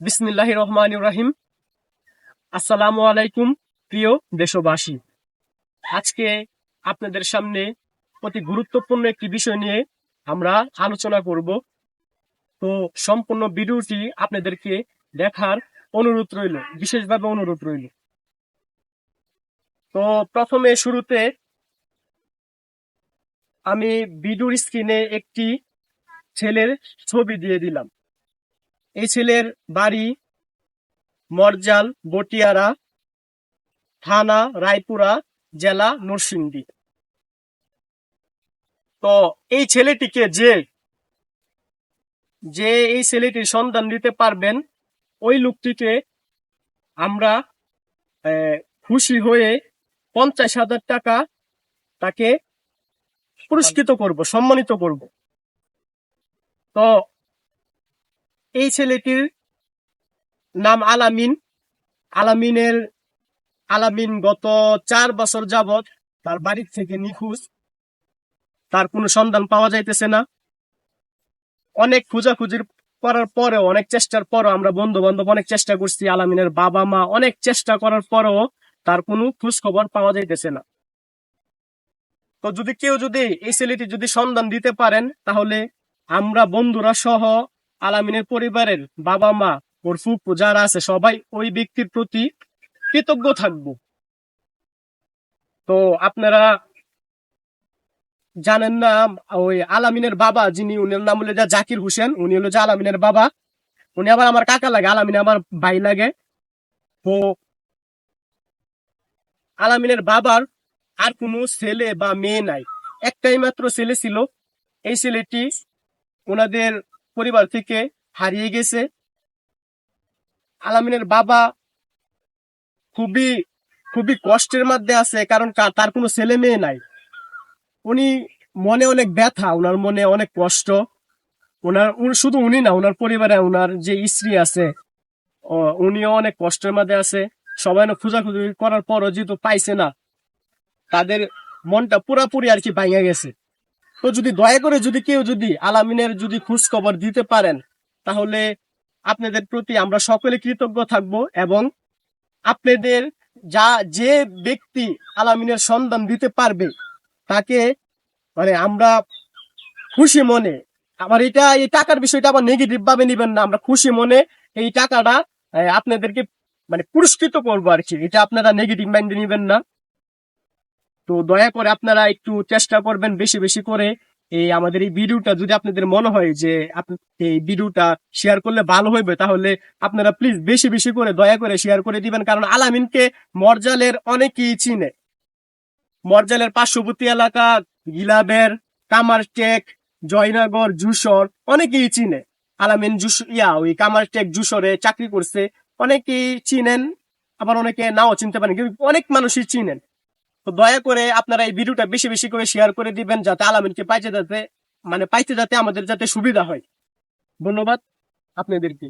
বিসমিল্লাহ রহমান রাহিম আসসালামু আলাইকুম প্রিয় দেশবাসী। আজকে আপনাদের সামনে অতি গুরুত্বপূর্ণ একটি বিষয় নিয়ে আমরা আলোচনা করব। তো সম্পূর্ণ ভিডিওটি আপনাদেরকে দেখার অনুরোধ রইল, বিশেষভাবে অনুরোধ রইল। তো প্রথমে শুরুতে আমি ভিডিওর স্ক্রিনে একটি ছেলের ছবি দিয়ে দিলাম। এই ছেলের বাড়ি মরজাল, বটিয়ারা থানা, রায়পুরা জেলা, নরসিংদী। তো এই ছেলেটিকে যে যে এই ছেলেটির সন্ধান দিতে পারবেন, ওই লোকটিকে আমরা খুশি হয়ে পঞ্চাশ হাজার টাকা তাকে পুরস্কৃত করব, সম্মানিত করব। তো এই ছেলেটির নাম আলামিন। আলামিনের, আলামিন গত চার বছর যাবৎ তার বাড়ি থেকে নিখোঁজ। তার কোনো সন্ধান পাওয়া যাইতেছে না। অনেক খোঁজাখুঁজির করার পরেও, অনেক চেষ্টার পরও আমরা বন্ধু বান্ধব অনেক চেষ্টা করছি আলামিনের বাবা মা অনেক চেষ্টা করার পরেও তার কোনো খোঁজ খবর পাওয়া যাইতেছে না। তো যদি কেউ যদি এই ছেলেটি যদি সন্ধান দিতে পারেন, তাহলে আমরা বন্ধুরা সহ আলামিনের পরিবারের বাবা মা ওর ফুপু যারা আছে, সবাই ওই ব্যক্তির প্রতি কৃতজ্ঞ থাকব। তো আপনারা জানেন না, ওই আলামিনের বাবা যিনি উনার নাম হলো যে জাকির হোসেন, উনি হলো যে আলামিনের বাবা। উনি আবার আমার কাকা লাগে, আলামিন আমার ভাই লাগে। তো আলামিনের বাবার আর কোনো ছেলে বা মেয়ে নাই। একটাই মাত্র ছেলে ছিল। এই ছেলেটি ওনাদের পরিবার থেকে হারিয়ে গেছে। আলামিনের বাবা খুবই খুবই কষ্টের মধ্যে আছে, কারণ তার কোনো ছেলে মেয়ে নাই। উনি মনে অনেক ব্যথা ওনার মনে অনেক কষ্ট। ওনার শুধু উনি না ওনার পরিবারে ওনার যে স্ত্রী আছে উনিও অনেক কষ্টের মধ্যে আছে। সবাই না খোঁজাখুঁজি করার পরও যেহেতু পাইছে না, তাদের মনটা পুরাপুরি আর কি ভাঙে গেছে। তো যদি দয়া করে যদি কেউ যদি আলামিনের যদি খোঁজ খবর দিতে পারেন, তাহলে আপনাদের প্রতি আমরা সকলে কৃতজ্ঞ থাকব এবং আপনাদের যা, যে ব্যক্তি আলামিনের সন্ধান দিতে পারবে, তাকে মানে আমরা খুশি মনে, আবার এটা, এই টাকার বিষয়টা আবার নেগেটিভ ভাবে নিবেন না, আমরা খুশি মনে এই টাকাটা আপনাদেরকে মানে পুরস্কৃত করব আর কি। এটা আপনারা নেগেটিভ মাইন্ডে নিবেন না। তো দয়া করে আপনারা একটু চেষ্টা করবেন বেশি বেশি করে এই আমাদের এই ভিডিওটা যদি আপনাদের মনে হয় যে এই ভিডিওটা শেয়ার করলে ভালো হইবে, তাহলে আপনারা প্লিজ বেশি বেশি করে দয়া করে শেয়ার করে দিবেন। কারণ আলামিনকে মরজালের অনেকেই চিনে। মরজালের পার্শ্ববর্তী এলাকা, গিলাবের, কামারটেক, জয়নগর, যুশর অনেকেই চিনে। আলামিন জুস ইয়া, ওই কামারটেক, যুশরে চাকরি করছে। অনেকেই চিনেন, আবার অনেকে নাও চিনতে পারেন। কিন্তু অনেক মানুষই চিনেন। তো দয়া করে আপনারা এই ভিডিওটা বেশি বেশি করে শেয়ার করে দিবেন যাতে আলামিনকে পাইতে যাতে মানে পাইতে যাতে আমাদের যাতে সুবিধা হয়। ধন্যবাদ আপনাদেরকে।